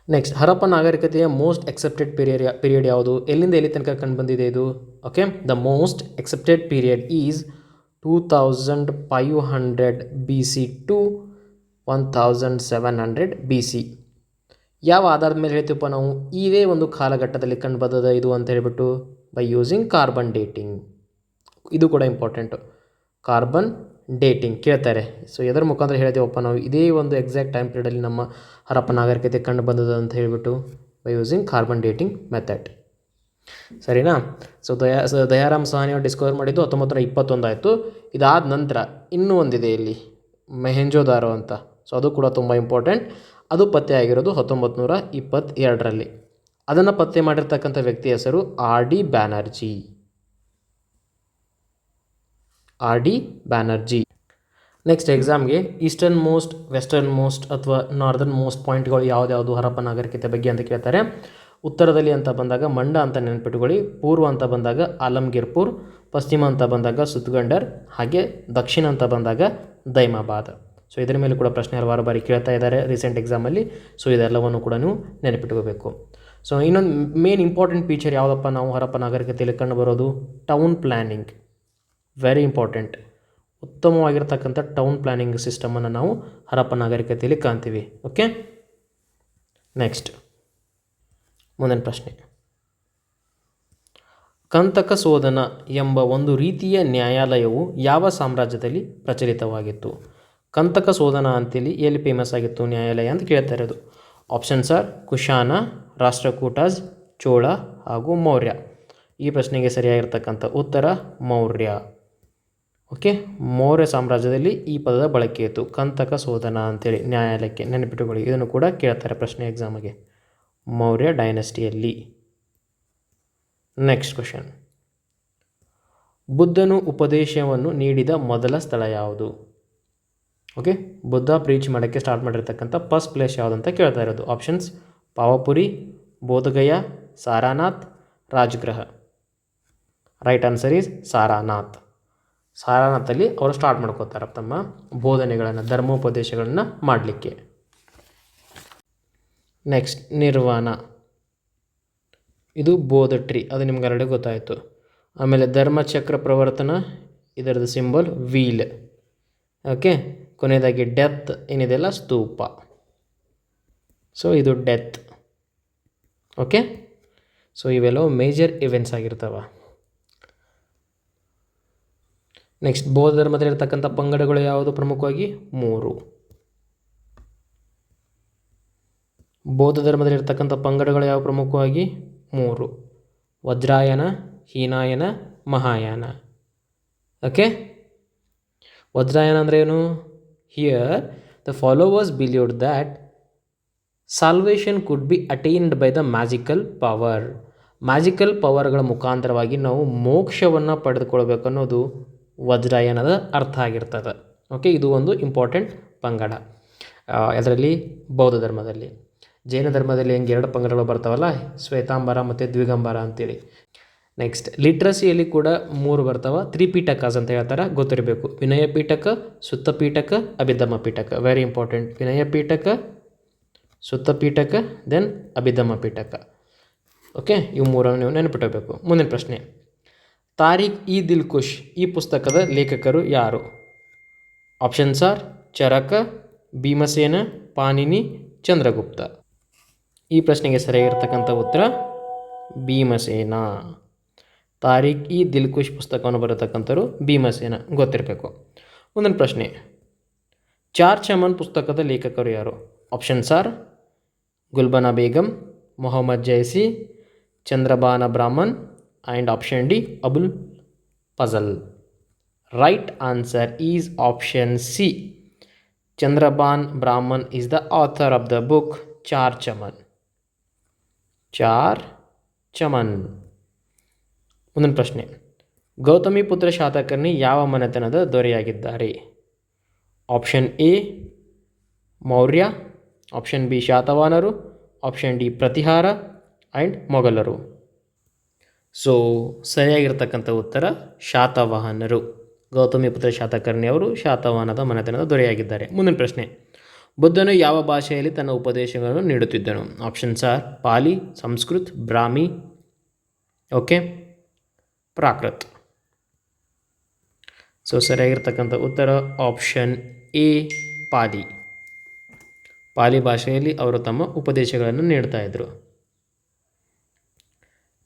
ನೆಕ್ಸ್ಟ್ ಹರಪ್ಪ ನಾಗರಿಕತೆಯ ಮೋಸ್ಟ್ ಎಕ್ಸೆಪ್ಟೆಡ್ ಪೀರಿಯಡ್ ಪೀರಿಯಡ್ ಯಾವುದು? ಎಲ್ಲಿಂದ ಎಲ್ಲಿ ತನಕ ಕಂಡುಬಂದಿದೆ ಇದು? Okay the most accepted period is two thousand five hundred B C to one thousand seven hundred B C ಯಾವ ಆಧಾರದ ಮೇಲೆ ಹೇಳ್ತೀವಪ್ಪ ನಾವು? ಇದೇ ಒಂದು ಕಾಲಘಟ್ಟದಲ್ಲಿ ಕಂಡುಬಂದದ ಇದು ಅಂತ ಹೇಳಿಬಿಟ್ಟು ಬೈ ಯೂಸಿಂಗ್ ಕಾರ್ಬನ್ ಡೇಟಿಂಗ್ ಇದು ಕೂಡ ಇಂಪಾರ್ಟೆಂಟು ಕಾರ್ಬನ್ ಡೇಟಿಂಗ್ ಕೇಳ್ತಾರೆ. ಸೊ ಎದರ ಮುಖಾಂತರ ಹೇಳ್ತೀವಪ್ಪ ನಾವು? ಇದೇ ಒಂದು ಎಕ್ಸಾಕ್ಟ್ ಟೈಮ್ ಪೀರಿಯಡಲ್ಲಿ ನಮ್ಮ ಹರಪ್ಪ ನಾಗರಿಕತೆ ಕಂಡು ಬಂದದ ಅಂತ ಹೇಳಿಬಿಟ್ಟು by using carbon dating method ಸರಿನಾ? ಸೊ ದಯಾ ಸ ದಯಾರಾಮ್ ಸಹಾನಿ ಅವರು ಡಿಸ್ಕವರ್ ಮಾಡಿದ್ದು ಹತ್ತೊಂಬತ್ತು ನೂರ ಇಪ್ಪತ್ತೊಂದು ಆಯಿತು ಇದಾದ ನಂತರ ಇನ್ನೂ ಒಂದಿದೆ ಇಲ್ಲಿ, ಮೆಹೆಂಜೋದಾರೋ ಅಂತ. ಸೊ ಅದು ಕೂಡ ತುಂಬ ಇಂಪಾರ್ಟೆಂಟ್ ಅದು ಪತ್ತೆ ಆಗಿರೋದು ಹತ್ತೊಂಬತ್ತು ನೂರ ಇಪ್ಪತ್ತೆರಡರಲ್ಲಿ. ಅದನ್ನು ಪತ್ತೆ ಮಾಡಿರ್ತಕ್ಕಂಥ ವ್ಯಕ್ತಿ ಹೆಸರು R D Banerjee. R D Banerjee. Next ಎಕ್ಸಾಮ್ಗೆ ಈಸ್ಟರ್ನ್ ಮೋಸ್ಟ್ ವೆಸ್ಟರ್ನ್ ಮೋಸ್ಟ್ ಅಥವಾ ನಾರ್ದರ್ನ್ ಮೋಸ್ಟ್ ಪಾಯಿಂಟ್ಗಳು ಯಾವ್ದ್ಯಾವುದು ಹರಪ್ಪ ನಾಗರಿಕತೆ ಬಗ್ಗೆ ಅಂತ ಕೇಳ್ತಾರೆ. ಉತ್ತರದಲ್ಲಿ ಅಂತ ಬಂದಾಗ ಮಂಡ ಅಂತ ನೆನಪಿಟ್ಕೊಳ್ಳಿ, ಪೂರ್ವ ಅಂತ ಬಂದಾಗ ಆಲಮ್ಗೀರ್ಪುರ್ ಪಶ್ಚಿಮ ಅಂತ ಬಂದಾಗ ಸುತ್ಗಂಡರ್ ಹಾಗೆ ದಕ್ಷಿಣ ಅಂತ ಬಂದಾಗ ದೈಮಾಬಾದ್. ಸೊ ಇದರ ಮೇಲೆ ಕೂಡ ಪ್ರಶ್ನೆ ಹಲವಾರು ಬಾರಿ ಕೇಳ್ತಾ ಇದ್ದಾರೆ ರೀಸೆಂಟ್ ಎಕ್ಸಾಮಲ್ಲಿ ಸೊ ಇದೆಲ್ಲವನ್ನು ಕೂಡ ನೀವು ನೆನಪಿಟ್ಕೋಬೇಕು. ಸೊ ಇನ್ನೊಂದು ಮೇನ್ ಇಂಪಾರ್ಟೆಂಟ್ ಫೀಚರ್ ಯಾವುದಪ್ಪ ನಾವು ಹರಪ್ಪ ನಾಗರಿಕತೆಯಲ್ಲಿ ಕಂಡು ಬರೋದು? ಟೌನ್ ಪ್ಲ್ಯಾನಿಂಗ್ ವೆರಿ ಇಂಪಾರ್ಟೆಂಟ್ ಉತ್ತಮವಾಗಿರ್ತಕ್ಕಂಥ ಟೌನ್ ಪ್ಲ್ಯಾನಿಂಗ್ ಸಿಸ್ಟಮನ್ನು ನಾವು ಹರಪ್ಪ ನಾಗರಿಕತೆಯಲ್ಲಿ ಕಾಣ್ತೀವಿ. ಓಕೆ ನೆಕ್ಸ್ಟ್ ಮುಂದಿನ ಪ್ರಶ್ನೆ. ಕಂತಕ ಸೋದನ ಎಂಬ ಒಂದು ರೀತಿಯ ನ್ಯಾಯಾಲಯವು ಯಾವ ಸಾಮ್ರಾಜ್ಯದಲ್ಲಿ ಪ್ರಚಲಿತವಾಗಿತ್ತು? ಕಂತಕ ಸೋದನ ಅಂತೇಳಿ ಎಲ್ಲಿ ಫೇಮಸ್ ಆಗಿತ್ತು ನ್ಯಾಯಾಲಯ ಅಂತ ಕೇಳ್ತಾ ಇರೋದು. ಆಪ್ಷನ್ಸ್ ಆರ್ ಕುಶಾನ ರಾಷ್ಟ್ರಕೂಟಾಸ್ ಚೋಳ ಹಾಗೂ ಮೌರ್ಯ. ಈ ಪ್ರಶ್ನೆಗೆ ಸರಿಯಾಗಿರ್ತಕ್ಕಂಥ ಉತ್ತರ ಮೌರ್ಯ. ಓಕೆ ಮೌರ್ಯ ಸಾಮ್ರಾಜ್ಯದಲ್ಲಿ ಈ ಪದದ ಬಳಕೆ ಇತ್ತು. ಕಂತಕ ಸೋದನ ಅಂತೇಳಿ ನ್ಯಾಯಾಲಯಕ್ಕೆ ನೆನಪಿಟ್ಟುಕೊಳ್ಳಿ ಇದನ್ನು ಕೂಡ ಕೇಳ್ತಾರೆ ಪ್ರಶ್ನೆ ಎಕ್ಸಾಮಿಗೆ ಮೌರ್ಯ ಡೈನಸ್ಟಿಯಲ್ಲಿ. ನೆಕ್ಸ್ಟ್ ಕ್ವಶನ್ ಬುದ್ಧನು ಉಪದೇಶವನ್ನು ನೀಡಿದ ಮೊದಲ ಸ್ಥಳ ಯಾವುದು? ಓಕೆ ಬುದ್ಧ ಪ್ರೀಚ್ ಮಾಡೋಕ್ಕೆ ಸ್ಟಾರ್ಟ್ ಮಾಡಿರ್ತಕ್ಕಂಥ ಫಸ್ಟ್ ಪ್ಲೇಸ್ ಯಾವುದು ಅಂತ ಕೇಳ್ತಾ ಇರೋದು. Options Pavapuri Bodhgaya Sarnath Rajagriha right answer is Sarnath. ಸಾರಾನಾಥಲ್ಲಿ ಅವರು ಸ್ಟಾರ್ಟ್ ಮಾಡ್ಕೋತಾರೆ ತಮ್ಮ ಬೋಧನೆಗಳನ್ನು, ಧರ್ಮೋಪದೇಶಗಳನ್ನು ಮಾಡಲಿಕ್ಕೆ. ನೆಕ್ಸ್ಟ್ ನಿರ್ವಾಣ ಇದು ಬೋಧ ಟ್ರೀ ಅದು ನಿಮ್ಗೆ ಆಲ್ರೆಡಿ ಗೊತ್ತಾಯಿತು. ಆಮೇಲೆ ಧರ್ಮಚಕ್ರ ಪ್ರವರ್ತನ, ಇದರದ್ದು ಸಿಂಬಲ್ ವೀಲ್ ಓಕೆ ಕೊನೆಯದಾಗಿ ಡೆತ್ ಏನಿದೆಯಲ್ಲ? ಸ್ತೂಪ. ಸೊ ಇದು ಡೆತ್ ಓಕೆ ಸೊ ಇವೆಲ್ಲವೂ ಮೇಜರ್ ಇವೆಂಟ್ಸ್ ಆಗಿರ್ತವೆ. ನೆಕ್ಸ್ಟ್ ಬೌದ್ಧ ಧರ್ಮದಲ್ಲಿರ್ತಕ್ಕಂಥ ಪಂಗಡಗಳು ಯಾವುದು? ಪ್ರಮುಖವಾಗಿ ಮೂರು. ಬೌದ್ಧ ಧರ್ಮದಲ್ಲಿರ್ತಕ್ಕಂಥ ಪಂಗಡಗಳು ಯಾವ ಪ್ರಮುಖವಾಗಿ? ಮೂರು. ವಜ್ರಾಯನ, ಹೀನಾಯನ, ಮಹಾಯಾನ. ಓಕೆ ವಜ್ರಾಯನ ಅಂದರೆ ಏನು? Here the followers believed that salvation could be attained by the magical power magical ಪವರ್ಗಳ ಮುಖಾಂತರವಾಗಿ ನಾವು ಮೋಕ್ಷವನ್ನು ಪಡೆದುಕೊಳ್ಬೇಕು ಅನ್ನೋದು ವಜ್ರಾಯನದ ಅರ್ಥ ಆಗಿರ್ತದೆ. ಓಕೆ ಇದು ಒಂದು ಇಂಪಾರ್ಟೆಂಟ್ ಪಂಗಡ. ಅದರಲ್ಲಿ ಬೌದ್ಧ ಧರ್ಮದಲ್ಲಿ. ಜೈನ ಧರ್ಮದಲ್ಲಿ ಹೆಂಗೆ ಎರಡು ಪಂಗಡಗಳು ಬರ್ತಾವಲ್ಲ, ಶ್ವೇತಾಂಬರ ಮತ್ತು ದ್ವಿಗಂಬರ ಅಂತೇಳಿ. ನೆಕ್ಸ್ಟ್ ಲಿಟ್ರಸಿಯಲ್ಲಿ ಕೂಡ ಮೂರು ಬರ್ತಾವ ತ್ರಿಪೀಠಕಾಸ್ ಅಂತ ಹೇಳ್ತಾರೆ, ಗೊತ್ತಿರಬೇಕು. ವಿನಯ ಪೀಠಕ ಸುತ್ತ ಪೀಠಕ. ಅಭಿಧಮ್ಮ ಪೀಠಕ ವೆರಿ ಇಂಪಾರ್ಟೆಂಟ್ ವಿನಯ ಪೀಠಕ ಸುತ್ತ ಪೀಠಕ. ದೆನ್ ಅಭಿದಮ್ಮ ಪೀಠಕ ಓಕೆ ಇವು ಮೂರನ್ನು ನೀವು ನೆನಪಿಟ್ಟಬೇಕು ಮುಂದಿನ ಪ್ರಶ್ನೆ. ತಾರೀಖ್ ಇ. ದಿಲ್ ಖುಷ್ ಈ ಪುಸ್ತಕದ ಲೇಖಕರು ಯಾರು? Options are Charaka, Bhimasena Panini Chandragupta. ಈ ಪ್ರಶ್ನೆಗೆ ಸರಿಯಾಗಿರ್ತಕ್ಕಂಥ ಉತ್ತರ, ಭೀಮಸೇನ. ತಾರೀಖ್ ಈ ದಿಲ್ ಖುಷ್ ಪುಸ್ತಕವನ್ನು ಬರತಕ್ಕಂಥವ್ರು ಭೀಮಸೇನ. ಗೊತ್ತಿರಬೇಕು. ಮುಂದಿನ ಪ್ರಶ್ನೆ. ಚಾರ್ ಚಮನ್ ಪುಸ್ತಕದ ಲೇಖಕರು ಯಾರು? Options are Gulbadan Begum, Mohammad Jaisi, Chandrabhan Brahman and option D, Abul Fazal right answer is option C. Chandrabhan Brahman is the author of the book Char Chaman. Char Chaman ಮುಂದಿನ ಪ್ರಶ್ನೆ. ಗೌತಮಿ ಪುತ್ರ ಶಾತಕರ್ಣಿ ಯಾವ ಮನೆತನದ ದೊರೆಯಾಗಿದ್ದಾರೆ? Option A, Maurya. Option B ಶಾತವಾಹನರು option D, Pratihara and ಮೊಘಲರು. ಸೊ ಸರಿಯಾಗಿರ್ತಕ್ಕಂಥ ಉತ್ತರ, ಶಾತವಾಹನರು. ಗೌತಮಿಪುತ್ರ ಶಾತಕರ್ಣಿ ಅವರು ಶಾತವಾಹನದ ಮನೆತನದ ದೊರೆಯಾಗಿದ್ದಾರೆ. ಮುಂದಿನ ಪ್ರಶ್ನೆ. ಬುದ್ಧನು ಯಾವ ಭಾಷೆಯಲ್ಲಿ ತನ್ನ ಉಪದೇಶಗಳನ್ನು ನೀಡುತ್ತಿದ್ದನು? Options are Pali Sanskrit Brahmi okay Prakrit so ಸರಿಯಾಗಿರ್ತಕ್ಕಂಥ ಉತ್ತರ ಆಪ್ಷನ್ ಎ ಪಾಲಿ ಪಾಲಿ ಭಾಷೆಯಲ್ಲಿ ಅವರು ತಮ್ಮ ಉಪದೇಶಗಳನ್ನು ನೀಡ್ತಾ ಇದ್ದರು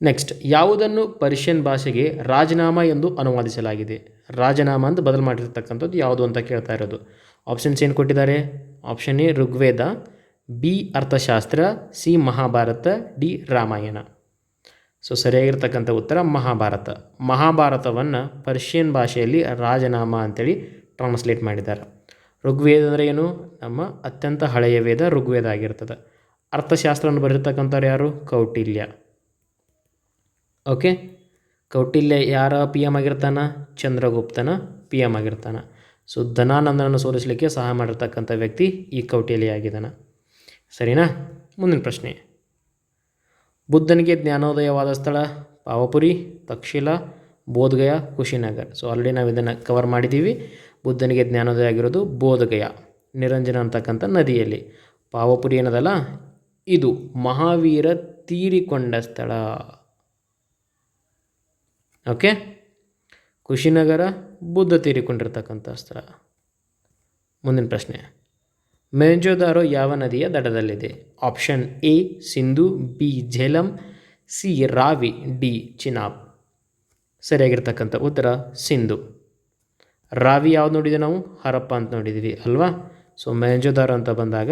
ನೆಕ್ಸ್ಟ್ ಯಾವುದನ್ನು ಪರ್ಷಿಯನ್ ಭಾಷೆಗೆ ರಾಜನಾಮ ಎಂದು ಅನುವಾದಿಸಲಾಗಿದೆ? ರಾಜನಾಮ ಅಂತ ಬದಲು ಮಾಡಿರ್ತಕ್ಕಂಥದ್ದು ಯಾವುದು ಅಂತ ಕೇಳ್ತಾ ಇರೋದು. ಆಪ್ಷನ್ಸ್ ಏನು ಕೊಟ್ಟಿದ್ದಾರೆ? Option A, Rigveda, B, Arthashastra, C, Mahabharata, D, Ramayana. So ಸರಿಯಾಗಿರ್ತಕ್ಕಂಥ ಉತ್ತರ ಮಹಾಭಾರತ. ಮಹಾಭಾರತವನ್ನು ಪರ್ಷಿಯನ್ ಭಾಷೆಯಲ್ಲಿ ರಾಜನಾಮ ಅಂತೇಳಿ ಟ್ರಾನ್ಸ್ಲೇಟ್ ಮಾಡಿದ್ದಾರೆ. ಋಗ್ವೇದ ಅಂದರೆ ಏನು? ನಮ್ಮ ಅತ್ಯಂತ ಹಳೆಯ ವೇದ ಋಗ್ವೇದ ಆಗಿರ್ತದೆ. ಅರ್ಥಶಾಸ್ತ್ರವನ್ನು ಬರೆದಿರ್ತಕ್ಕಂಥವ್ರು ಯಾರು? ಕೌಟಿಲ್ಯ. ಓಕೆ ಕೌಟಿಲ್ಯ ಯಾರ ಪಿ ಎಂ ಆಗಿರ್ತಾನೆ? ಚಂದ್ರಗುಪ್ತನ ಪಿ ಎಂ ಆಗಿರ್ತಾನೆ. ಸೊ ಧನಾನಂದನನ್ನು ಸೋಲಿಸಲಿಕ್ಕೆ ಸಹಾಯ ಮಾಡಿರ್ತಕ್ಕಂಥ ವ್ಯಕ್ತಿ ಈ ಕೌಟಿಲ್ಯ ಆಗಿದ್ದಾನೆ. ಸರಿನಾ? ಮುಂದಿನ ಪ್ರಶ್ನೆ. ಬುದ್ಧನಿಗೆ ಜ್ಞಾನೋದಯವಾದ ಸ್ಥಳ, ಪಾವಪುರಿ, ತಕ್ಷಿಲ, ಬೋಧಗಯ, ಕುಶಿನಗರ್. ಸೊ ಆಲ್ರೆಡಿ ನಾವು ಇದನ್ನು ಕವರ್ ಮಾಡಿದ್ದೀವಿ ಬುದ್ಧನಿಗೆ ಜ್ಞಾನೋದಯ ಆಗಿರೋದು ಬೋಧಗಯ, ನಿರಂಜನ ಅಂತಕ್ಕಂಥ ನದಿಯಲ್ಲಿ. ಪಾವಪುರಿ ಏನದಲ್ಲ? ಇದು ಮಹಾವೀರ ತೀರಿಕೊಂಡ ಸ್ಥಳ. ಓಕೆ? ಕುಶಿನಗರ ಬುದ್ಧ ತೀರಿಕೊಂಡಿರ್ತಕ್ಕಂಥ ಸ್ಥಳ. ಮುಂದಿನ ಪ್ರಶ್ನೆ. ಮೆಂಜೋದಾರೋ ಯಾವ ನದಿಯ ದಡದಲ್ಲಿದೆ? Option A, Sindhu, B, Jhelum, C, Ravi, D, Chenab. ಸರಿಯಾಗಿರ್ತಕ್ಕಂಥ ಉತ್ತರ, ಸಿಂಧು. ರಾವಿ ಯಾವ್ದು ನೋಡಿದ್ವಿ ನಾವು? ಹರಪ್ಪ ಅಂತ ನೋಡಿದ್ವಿ ಅಲ್ವಾ? ಸೊ, ಮೆಂಜೋದಾರೋ ಅಂತ ಬಂದಾಗ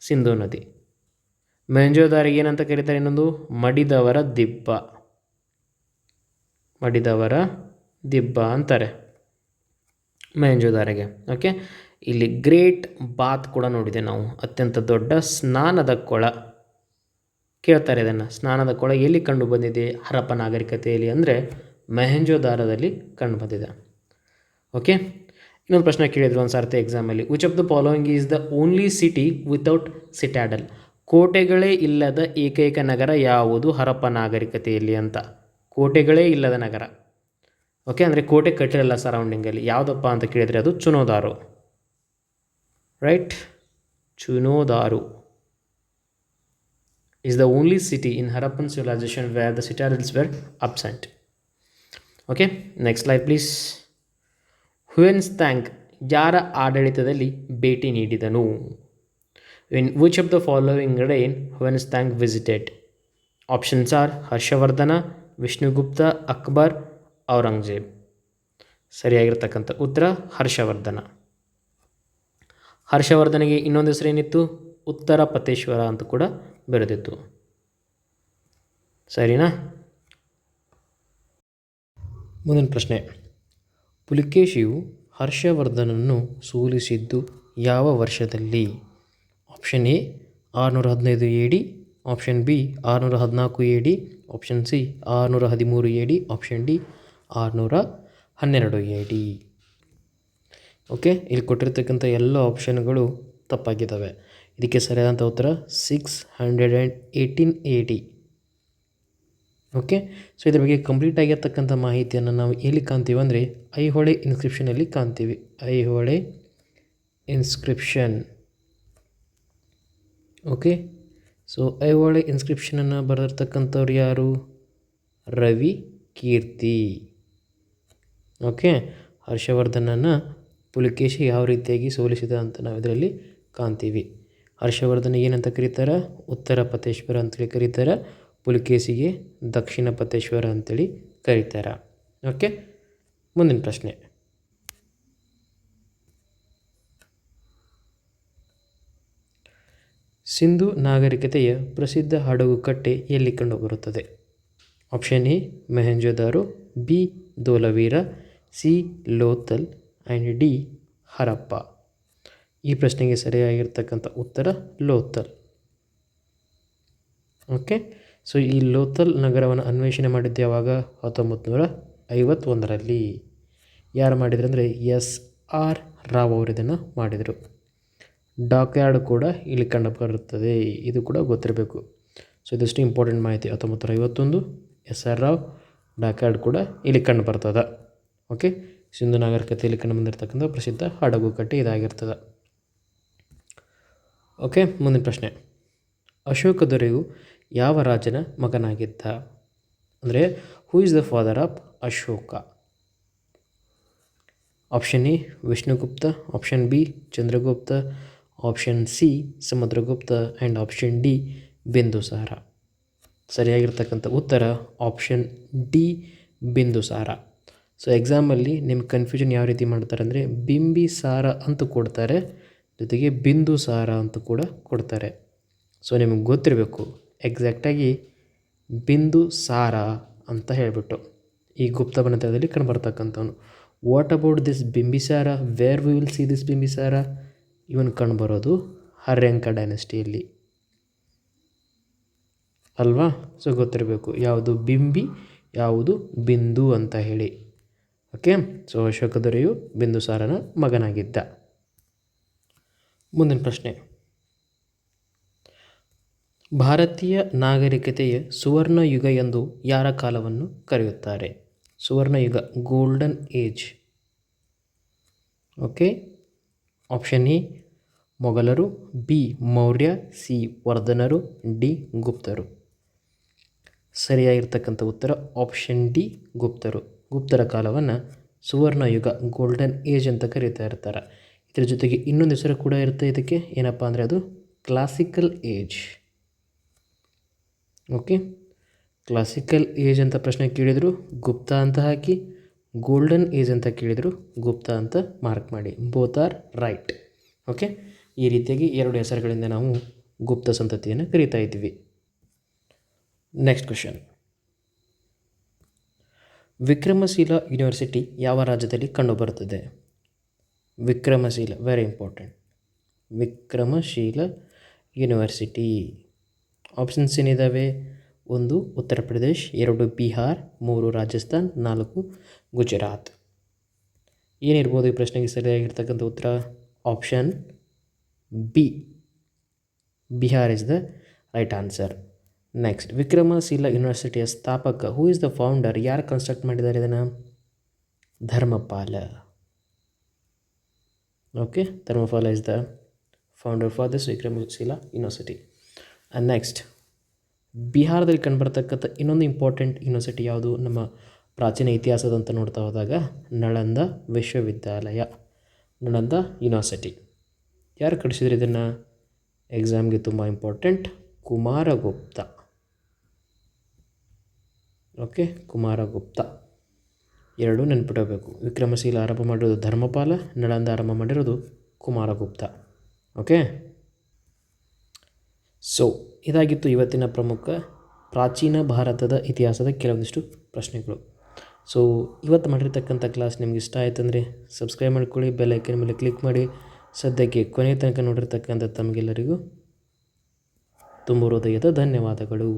ಸಿಂಧು ನದಿ. ಮೆಂಜೋದಾರಿಗೆ ಏನಂತ ಕರೀತಾರೆ ಇನ್ನೊಂದು? ಮಡಿದವರ ದಿಬ್ಬ. ಮಡಿದವರ ದಿಬ್ಬ ಅಂತಾರೆ. ಮೆಂಜೋದಾರಿಗೆ ಓಕೆ ಇಲ್ಲಿ ಗ್ರೇಟ್ ಬಾತ್ ಕೂಡ ನೋಡಿದೆ ನಾವು. ಅತ್ಯಂತ ದೊಡ್ಡ ಸ್ನಾನದ ಕೊಳ. ಕೇಳ್ತಾರೆ ಇದನ್ನು. ಸ್ನಾನದ ಕೊಳ ಎಲ್ಲಿ ಕಂಡು ಬಂದಿದೆ? ಹರಪ್ಪ ನಾಗರಿಕತೆಯಲ್ಲಿ ಅಂದರೆ ಮೆಹಂಜೋದಾರದಲ್ಲಿ ಕಂಡು ಬಂದಿದೆ. ಓಕೆ ಇನ್ನೊಂದು ಪ್ರಶ್ನೆ ಕೇಳಿದ್ರು ಒಂದು ಸರ್ತಿ ಎಕ್ಸಾಮಲ್ಲಿ which of the following is the only city without citadel ಕೋಟೆಗಳೇ ಇಲ್ಲದ ಏಕೈಕ ನಗರ ಯಾವುದು? ಹರಪ್ಪ ನಾಗರಿಕತೆಯಲ್ಲಿ ಅಂತ. ಕೋಟೆಗಳೇ ಇಲ್ಲದ ನಗರ. ಓಕೆ ಅಂದರೆ ಕೋಟೆ ಕಟ್ಟಿರಲ್ಲ ಸರೌಂಡಿಂಗಲ್ಲಿ ಯಾವುದಪ್ಪ ಅಂತ ಕೇಳಿದರೆ ಅದು Chanhudaro. Right Chanhudaro is the only city in Harappan civilization where the citadels were absent okay next life please Hiuen Tsang ಯಾರ ಆಡಳಿತದಲ್ಲಿ ಭೇಟಿ ನೀಡಿದನು? In which of the following rain Hiuen Tsang visited options are Harshavardhana Vishnugupta, Akbar, Aurangzeb. ಸರಿಯಾಗಿರ್ತಕ್ಕಂಥ ಉತ್ತರ ಹರ್ಷವರ್ಧನ. ಹರ್ಷವರ್ಧನಿಗೆ ಇನ್ನೊಂದು ಹೆಸರು ಏನಿತ್ತು ಉತ್ತರ ಪತೇಶ್ವರ ಅಂತ ಕೂಡ ಬರೆದಿತ್ತು. ಸರಿನಾ? ಮುಂದಿನ ಪ್ರಶ್ನೆ. ಪುಲಿಕೇಶಿಯು ಹರ್ಷವರ್ಧನನ್ನು ಸೋಲಿಸಿದ್ದು ಯಾವ ವರ್ಷದಲ್ಲಿ? ಆಪ್ಷನ್ ಎ, ಆರುನೂರ ಹದಿನೈದು ಎ ಡಿ ಆಪ್ಷನ್ ಬಿ ಆರುನೂರ ಹದಿನಾಲ್ಕು ಎ ಡಿ, ಆಪ್ಷನ್ ಸಿ ಆರುನೂರ ಹದಿಮೂರು ಎ ಡಿ, ಆಪ್ಷನ್ ಡಿ ಆರುನೂರ ಹನ್ನೆರಡು ಎ ಡಿ. ಓಕೆ, ಇಲ್ಲಿ ಕೊಟ್ಟಿರ್ತಕ್ಕಂಥ ಎಲ್ಲ ಆಪ್ಷನ್ಗಳು ತಪ್ಪಾಗಿದ್ದಾವೆ. ಇದಕ್ಕೆ ಸರಿಯಾದಂಥ ಉತ್ತರ six hundred and eighteen A D. Okay, so ಇದ್ರ ಬಗ್ಗೆ ಕಂಪ್ಲೀಟ್ ಆಗಿರ್ತಕ್ಕಂಥ ಮಾಹಿತಿಯನ್ನು ನಾವು ಎಲ್ಲಿ ಕಾಣ್ತೀವಿ ಅಂದರೆ ಐಹೊಳೆ ಇನ್ಸ್ಕ್ರಿಪ್ಷನಲ್ಲಿ ಕಾಣ್ತೀವಿ. Aihole inscription. Okay so Aihole ಇನ್ಸ್ಕ್ರಿಪ್ಷನನ್ನು ಬರೆದಿರ್ತಕ್ಕಂಥವ್ರು ಯಾರು? ರವಿ ಕೀರ್ತಿ. ಓಕೆ ಹರ್ಷವರ್ಧನನ್ನು ಪುಲಿಕೇಶಿ ಯಾವ ರೀತಿಯಾಗಿ ಸೋಲಿಸಿದ ಅಂತ ನಾವು ಇದರಲ್ಲಿ ಕಾಣ್ತೀವಿ. ಹರ್ಷವರ್ಧನ ಏನಂತ ಕರೀತಾರೆ? ಉತ್ತರ ಪತೇಶ್ವರ ಅಂತೇಳಿ ಕರೀತಾರೆ. ಪುಲಿಕೇಶಿಗೆ ದಕ್ಷಿಣ ಪತೇಶ್ವರ ಅಂತೇಳಿ ಕರೀತಾರೆ. ಓಕೆ ಮುಂದಿನ ಪ್ರಶ್ನೆ. ಸಿಂಧು ನಾಗರಿಕತೆಯ ಪ್ರಸಿದ್ಧ ಹಡಗುಕಟ್ಟೆ ಎಲ್ಲಿ ಕಂಡುಬರುತ್ತದೆ? Option A Mohenjodaro B, Dholavira, C, Lothal and D, Harappa. ಈ ಪ್ರಶ್ನೆಗೆ ಸರಿಯಾಗಿರ್ತಕ್ಕಂಥ ಉತ್ತರ ಲೋಥಲ್. ಓಕೆ, ಸೊ ಈ ಲೋಥಲ್ ನಗರವನ್ನು ಅನ್ವೇಷಣೆ ಮಾಡಿದ್ದು ಯಾವಾಗ? ಹತ್ತೊಂಬತ್ತು ನೂರ ಐವತ್ತೊಂದರಲ್ಲಿ ಯಾರು ಮಾಡಿದ್ರು ಅಂದರೆ ಎಸ್ ಆರ್ ರಾವ್ ಅವರು ಇದನ್ನು ಮಾಡಿದರು. ಡಾಕ್ಯಾರ್ಡ್ ಕೂಡ ಇಲ್ಲಿ ಕಂಡು ಬರುತ್ತದೆ ಇದು ಕೂಡ ಗೊತ್ತಿರಬೇಕು. ಸೊ ಇದಿಷ್ಟು ಇಂಪಾರ್ಟೆಂಟ್ ಮಾಹಿತಿ. ಹತ್ತೊಂಬತ್ತರ ಐವತ್ತೊಂದು, ಎಸ್ ಆರ್ ರಾವ್ ಡಾಕ್ಯಾರ್ಡ್ ಕೂಡ ಇಲ್ಲಿ ಕಂಡು ಬರ್ತದೆ. ಓಕೆ ಸಿಂಧು ನಾಗರಿಕತೆಯಲ್ಲಿ ಕಂಡು ಬಂದಿರತಕ್ಕಂಥ ಪ್ರಸಿದ್ಧ ಹಡಗು ಕಟ್ಟೆ ಇದಾಗಿರ್ತದೆ. ಓಕೆ ಮುಂದಿನ ಪ್ರಶ್ನೆ. ಅಶೋಕ ದೊರೆಯು ಯಾವ ರಾಜನ ಮಗನಾಗಿದ್ದ? ಅಂದರೆ who is the father of Ashoka? Option A Vishnugupta. Option B Chandragupta. Option C Samudragupta and option D Bindusara ಸರಿಯಾಗಿರ್ತಕ್ಕಂಥ ಉತ್ತರ ಆಪ್ಷನ್ ಡಿ ಬಿಂದುಸಾರ ಸೊ ಎಕ್ಸಾಮಲ್ಲಿ ನಿಮ್ಮ ಕನ್ಫ್ಯೂಷನ್ ಯಾವ ರೀತಿ ಮಾಡ್ತಾರೆ ಅಂದರೆ ಬಿಂಬಿಸಾರ ಅಂತ ಕೊಡ್ತಾರೆ, ಜೊತೆಗೆ ಬಿಂದುಸಾರ ಅಂತ ಕೂಡ ಕೊಡ್ತಾರೆ. ಸೊ ನಿಮಗೆ ಗೊತ್ತಿರಬೇಕು ಎಕ್ಸಾಕ್ಟಾಗಿ ಬಿಂದು ಸಾರ ಅಂತ ಹೇಳಿಬಿಟ್ಟು. ಈ ಗುಪ್ತ ಬನತದಲ್ಲಿ ಕಂಡುಬರ್ತಕ್ಕಂಥವನು. What about this Bimbisara where we will see this Bimbisara ಇವನು ಕಂಡುಬರೋದು ಹರ್ಯಂಕ ಡೈನೆಸ್ಟಿಯಲ್ಲಿ. ಅಲ್ವಾ? ಸೊ ಗೊತ್ತಿರಬೇಕು. ಯಾವುದು ಬಿಂಬಿ, ಯಾವುದು ಬಿಂದು ಅಂತ ಹೇಳಿ. ಓಕೆ ಸೊ ಅಶೋಕ ದೊರೆಯು ಬಿಂದುಸಾರನ ಮಗನಾಗಿದ್ದ. ಮುಂದಿನ ಪ್ರಶ್ನೆ. ಭಾರತೀಯ ನಾಗರಿಕತೆಯ ಸುವರ್ಣ ಯುಗ ಎಂದು ಯಾರ ಕಾಲವನ್ನು ಕರೆಯುತ್ತಾರೆ? ಸುವರ್ಣ ಯುಗ golden age okay option A ಮೊಘಲರು B Maurya C ವರ್ಧನರು ಡಿ ಗುಪ್ತರು. ಸರಿಯಾಗಿರ್ತಕ್ಕಂಥ ಉತ್ತರ ಆಪ್ಷನ್ ಡಿ ಗುಪ್ತರು. ಗುಪ್ತರ ಕಾಲವನ್ನು ಸುವರ್ಣಯುಗ ಗೋಲ್ಡನ್ ಏಜ್ ಅಂತ ಕರೀತಾ ಇರ್ತಾರೆ. ಇದರ ಜೊತೆಗೆ ಇನ್ನೊಂದು ಹೆಸರು ಕೂಡ ಇರುತ್ತೆ ಇದಕ್ಕೆ. ಏನಪ್ಪ ಅಂದರೆ ಅದು classical age okay classical age ಅಂತ ಪ್ರಶ್ನೆ ಕೇಳಿದರು, ಗುಪ್ತ ಅಂತ ಹಾಕಿ. ಗೋಲ್ಡನ್ ಏಜ್ ಅಂತ ಕೇಳಿದರು, ಗುಪ್ತ ಅಂತ ಮಾರ್ಕ್ ಮಾಡಿ. ಬೋತ್ ಆರ್ ರೈಟ್ ಓಕೆ ಈ ರೀತಿಯಾಗಿ ಎರಡು ಹೆಸರುಗಳಿಂದ ನಾವು ಗುಪ್ತ ಸಂತತಿಯನ್ನು ಕರೀತಾ ಇದ್ದೀವಿ ನೆಕ್ಸ್ಟ್ ಕ್ವಶನ್ ವಿಕ್ರಮಶೀಲ ಯೂನಿವರ್ಸಿಟಿ ಯಾವ ರಾಜ್ಯದಲ್ಲಿ ಕಂಡುಬರುತ್ತದೆ? Vikramashila very important Vikramashila university options ಏನಿದ್ದಾವೆ ಒಂದು, ಉತ್ತರ ಪ್ರದೇಶ್, ಎರಡು, ಬಿಹಾರ್, ಮೂರು, ರಾಜಸ್ಥಾನ್, ನಾಲ್ಕು ಗುಜರಾತ್. ಏನಿರ್ಬೋದು ಈ ಪ್ರಶ್ನೆಗೆ ಸರಿಯಾಗಿರ್ತಕ್ಕಂಥ ಉತ್ತರ? Option B Bihar is the right answer next Vikramashila ಯೂನಿವರ್ಸಿಟಿಯ ಸ್ಥಾಪಕ ಹೂ ಇಸ್ ದ ಫೌಂಡರ್ ಯಾರು ಕನ್ಸ್ಟ್ರಕ್ಟ್ ಮಾಡಿದ್ದಾರೆ ಇದನ್ನು? Dharmapala. Okay Dharmapala is the founder for this Vikramashila university. Next ಬಿಹಾರದಲ್ಲಿ ಕಂಡುಬರ್ತಕ್ಕಂಥ ಇನ್ನೊಂದು ಇಂಪಾರ್ಟೆಂಟ್ ಯೂನಿವರ್ಸಿಟಿ ಯಾವುದು? ನಮ್ಮ ಪ್ರಾಚೀನ ಇತಿಹಾಸದಂತ ನೋಡ್ತಾ ಹೋದಾಗ ನಳಂದ ವಿಶ್ವವಿದ್ಯಾಲಯ, ನಳಂದ ಯೂನಿವರ್ಸಿಟಿ. ಯಾರು ಕಟ್ಟಿಸಿದ್ರು ಇದನ್ನು? ಎಕ್ಸಾಮ್ಗೆ ತುಂಬ ಇಂಪಾರ್ಟೆಂಟ್ ಕುಮಾರಗುಪ್ತ. ಓಕೆ ಕುಮಾರಗುಪ್ತ. ಎರಡು ನೆನ್ಪಿಡಬೇಕು. ವಿಕ್ರಮಶೀಲ ಆರಂಭ ಮಾಡಿರೋದು ಧರ್ಮಪಾಲ, ನಳಂದ ಆರಂಭ ಮಾಡಿರೋದು ಕುಮಾರಗುಪ್ತ. ಓಕೆ ಸೊ ಇದಾಗಿತ್ತು ಇವತ್ತಿನ ಪ್ರಮುಖ ಪ್ರಾಚೀನ ಭಾರತದ ಇತಿಹಾಸದ ಕೆಲವೊಂದಿಷ್ಟು ಪ್ರಶ್ನೆಗಳು. ಸೊ ಇವತ್ತು ಮಾಡಿರ್ತಕ್ಕಂಥ ಕ್ಲಾಸ್ ನಿಮ್ಗೆ ಇಷ್ಟ ಆಯ್ತಂದರೆ ಸಬ್ಸ್ಕ್ರೈಬ್ ಮಾಡ್ಕೊಳ್ಳಿ ಬೆಲ್ ಐಕನ್ ಮೇಲೆ ಕ್ಲಿಕ್ ಮಾಡಿ. ಸದ್ಯಕ್ಕೆ ಕೊನೆಯ ತನಕ ನೋಡಿರ್ತಕ್ಕಂಥ ತಮಗೆಲ್ಲರಿಗೂ ತುಂಬ ಹೃದಯದ ಧನ್ಯವಾದಗಳು.